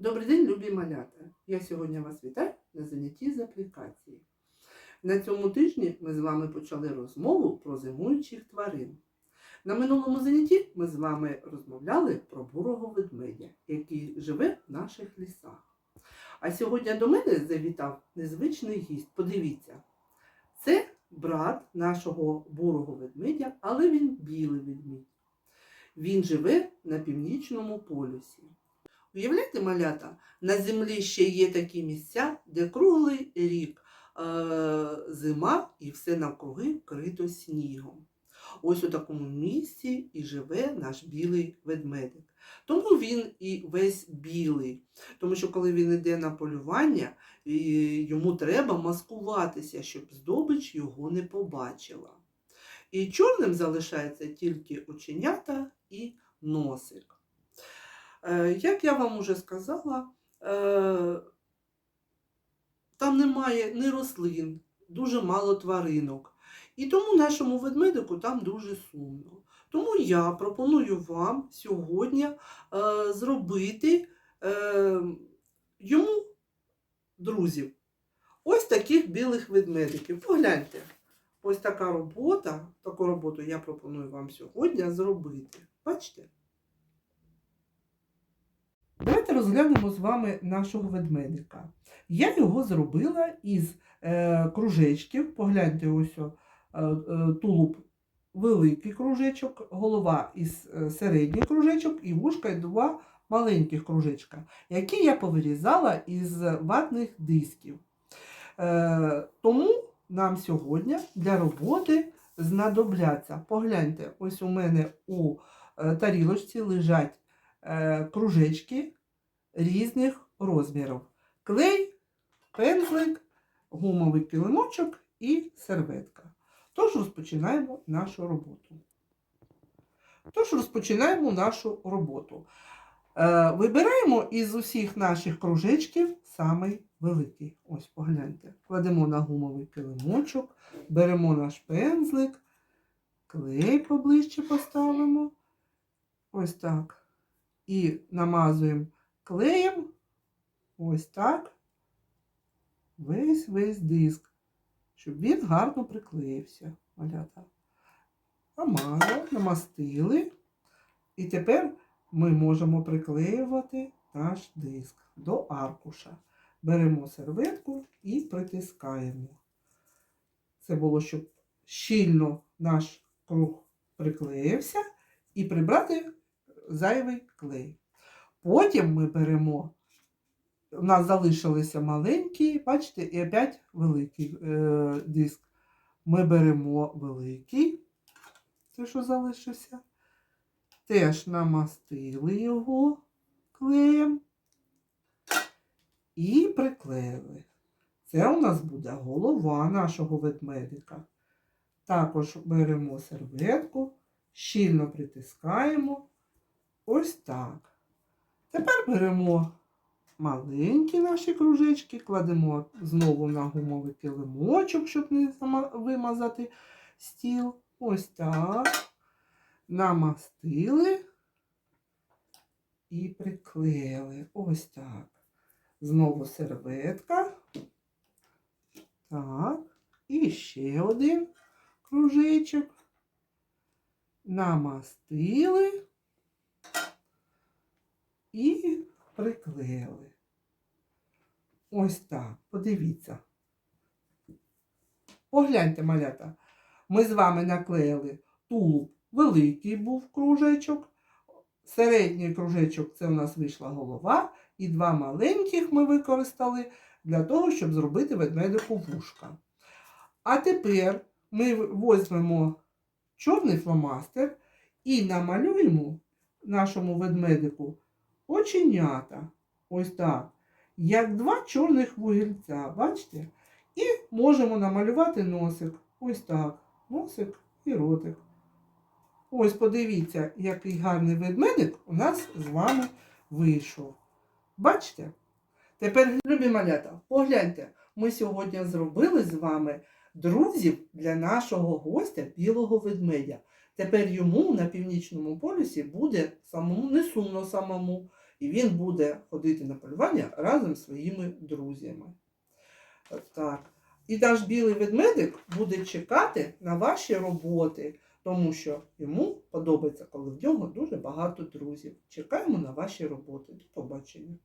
Добрий день, любі малята! Я сьогодні вас вітаю на занятті з аплікації. На цьому тижні ми з вами почали розмову про зимуючих тварин. На минулому занятті ми з вами розмовляли про бурого ведмедя, який живе в наших лісах. А сьогодні до мене завітав незвичний гість. Подивіться, це брат нашого бурого ведмедя, але він білий ведмідь. Він живе на північному полюсі. Уявляєте, малята, на землі ще є такі місця, де круглий рік е, зима і все навкруги вкрито снігом. Ось у такому місці і живе наш білий ведмедик. Тому він і весь білий. Тому що коли він йде на полювання, йому треба маскуватися, щоб здобич його не побачила. І чорним залишається тільки оченята і носик. Е, Як я вам уже сказала, е, там немає ні рослин, дуже мало тваринок. І тому нашому ведмедику там дуже сумно. Тому я пропоную вам сьогодні е, зробити йому друзів. Ось таких білих ведмедиків. Погляньте, ось така робота, таку роботу я пропоную вам сьогодні зробити. Бачите? Давайте розглянемо з вами нашого ведмедика. Я його зробила із е, кружечків. Погляньте, ось о, е, е, тулуб великий кружечок, голова із е, середній кружечок і вушка і два маленьких кружечка, які я повирізала із ватних дисків. Е, тому нам сьогодні для роботи знадобляться. Погляньте, ось у мене у е, тарілочці лежать кружечки різних розмірів. Клей, пензлик, гумовий килимочок і серветка. Тож розпочинаємо нашу роботу. Тож розпочинаємо нашу роботу. Е, вибираємо із усіх наших кружечків самий великий. Ось погляньте. Кладемо на гумовий килимочок, беремо наш пензлик, клей поближче поставимо. Ось так. І намазуємо клеєм ось так весь весь диск, щоб він гарно приклеївся. Малята. Намазали, намастили. І тепер ми можемо приклеювати наш диск до аркуша. Беремо серветку і притискаємо. Це було, щоб щільно наш круг приклеївся і прибрати зайвий клей. Потім ми беремо, у нас залишилися маленькі, бачите, і опять великий е, диск. Ми беремо великий, те, що залишився, теж намастили його клеєм і приклеїли. Це у нас буде голова нашого ведмедика. Також беремо серветку, щільно притискаємо. Ось так. Тепер беремо маленькі наші кружечки, кладемо знову на гумовий килимочок, щоб не вимазати стіл. Ось так. Намастили і приклеїли. Ось так. Знову серветка. Так. І ще один кружечок. Намастили і приклеїли. Ось так. Подивіться. Погляньте, малята. Ми з вами наклеїли тулуб. Великий був кружечок. Середній кружечок це у нас вийшла голова. І два маленьких ми використали для того, щоб зробити ведмедику вушка. А тепер ми візьмемо чорний фломастер і намалюємо нашому ведмедику оченята. Ось так. Як два чорних вугільця, бачите? І можемо намалювати носик. Ось так. Носик і ротик. Ось подивіться, який гарний ведмедик у нас з вами вийшов. Бачите? Тепер, любі малята, погляньте, ми сьогодні зробили з вами друзів для нашого гостя білого ведмедя. Тепер йому на північному полюсі буде самому не сумно самому. І він буде ходити на полювання разом з своїми друзями. Так. І наш білий ведмедик буде чекати на ваші роботи, тому що йому подобається, коли в нього дуже багато друзів. Чекаємо на ваші роботи. До побачення.